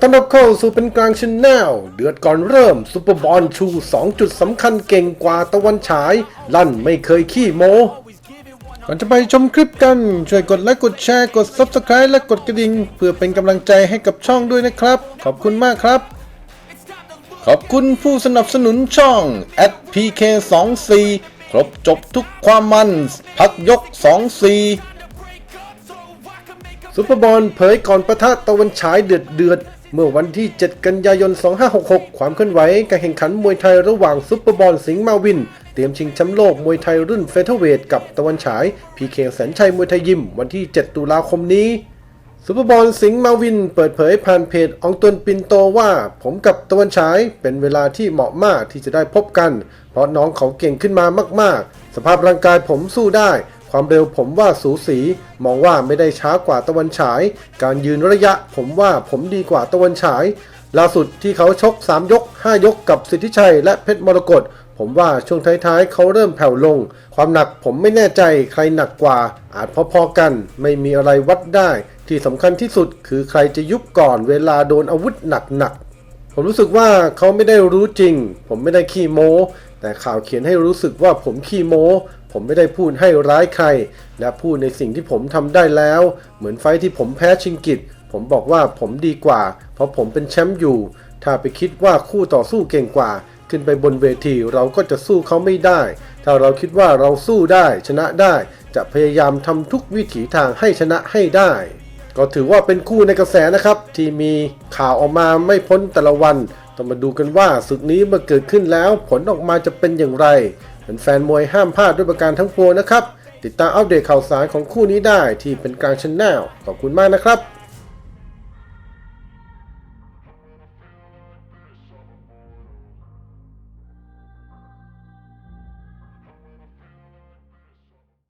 ต้อนรับเข้าสู่เป็นกลางชนแนลเดือดก่อนเริ่มซุปเปอร์บอลชู 2 จุดสำคัญเก่งกว่าตะวันฉาย ลั่นไม่เคยขี้โม ก่อนจะไปชมคลิปกัน ช่วยกดไลค์กดแชร์กด Subscribe และกดกระดิ่ง เพื่อเป็นกำลังใจให้กับช่องด้วยนะครับ ขอบคุณมากครับ ขอบคุณผู้สนับสนุนช่อง @pk24 ครบจบทุกความมัน พักยก 24ซุปเปอร์บอลเผยก่อนประทะตะวันฉายเดือดเดือด เมื่อวันที่ 7 กันยายน 2566 ความเคลื่อนไหวการแข่งขันมวยไทยระหว่างซุปเปอร์บอลสิงห์มาวิน เตรียมชิงแชมป์โลกมวยไทยรุ่นเฟเธอร์เวทกับตะวันฉาย พีเคแสนชัยมวยไทยยิม วันที่ 7 ตุลาคมนี้ซุปเปอร์บอลสิงห์มาวิน เปิดเผยผ่านเพจอองตวนปินโตว่า ผมกับตะวันฉายเป็นเวลาที่เหมาะมากที่จะได้พบกัน เพราะน้องเขาเก่งขึ้นมามาก ๆ สภาพร่างกายผมสู้ได้ ความเร็วผมว่าสูสีมองว่าไม่ได้ช้ากว่าตะวันฉาย การยืนระยะผมว่าผมดีกว่าตะวันฉาย ล่าสุดที่เขาชก 3 ยก 5 ยกกับสิทธิชัยและเพชรมรกตผมว่าช่วงท้ายๆเขาเริ่มแผ่วลง ความหนักผมไม่แน่ใจใครหนักกว่า อาจพอๆกัน ไม่มีอะไรวัดได้ ที่สำคัญที่สุดคือใครจะยุบก่อนเวลาโดนอาวุธหนักๆผมรู้สึกว่าเขาไม่ได้รู้จริง ผมไม่ได้ขี้โม้ แต่ข่าวเขียนให้รู้สึกว่าผมขี้โม้ ผมไม่ได้พูดให้ร้ายใคร และพูดในสิ่งที่ผมทำได้แล้ว เหมือนไฟที่ผมแพ้ชิงกิตผมบอกว่าผมดีกว่า เพราะผมเป็นแชมป์อยู่ ถ้าไปคิดว่าคู่ต่อสู้เก่งกว่า ขึ้นไปบนเวทีเราก็จะสู้เขาไม่ได้ ถ้าเราคิดว่าเราสู้ได้ชนะได้ จะพยายามทำทุกวิถีทางให้ชนะให้ได้ ก็ถือว่าเป็นคู่ในกระแสนะครับ ที่มีข่าวออกมาไม่พ้นแต่ละวัน ต้องมาดูกันว่าศึกนี้เมื่อเกิดขึ้นแล้วผลออกมาจะเป็นอย่างไรเป็นแฟนมวยห้ามพลาดด้วยประการทั้งปวงนะครับ ติดตามอัปเดตข่าวสารของคู่นี้ได้ที่เป็นกลางชั้นแนลขอบคุณมากนะครับ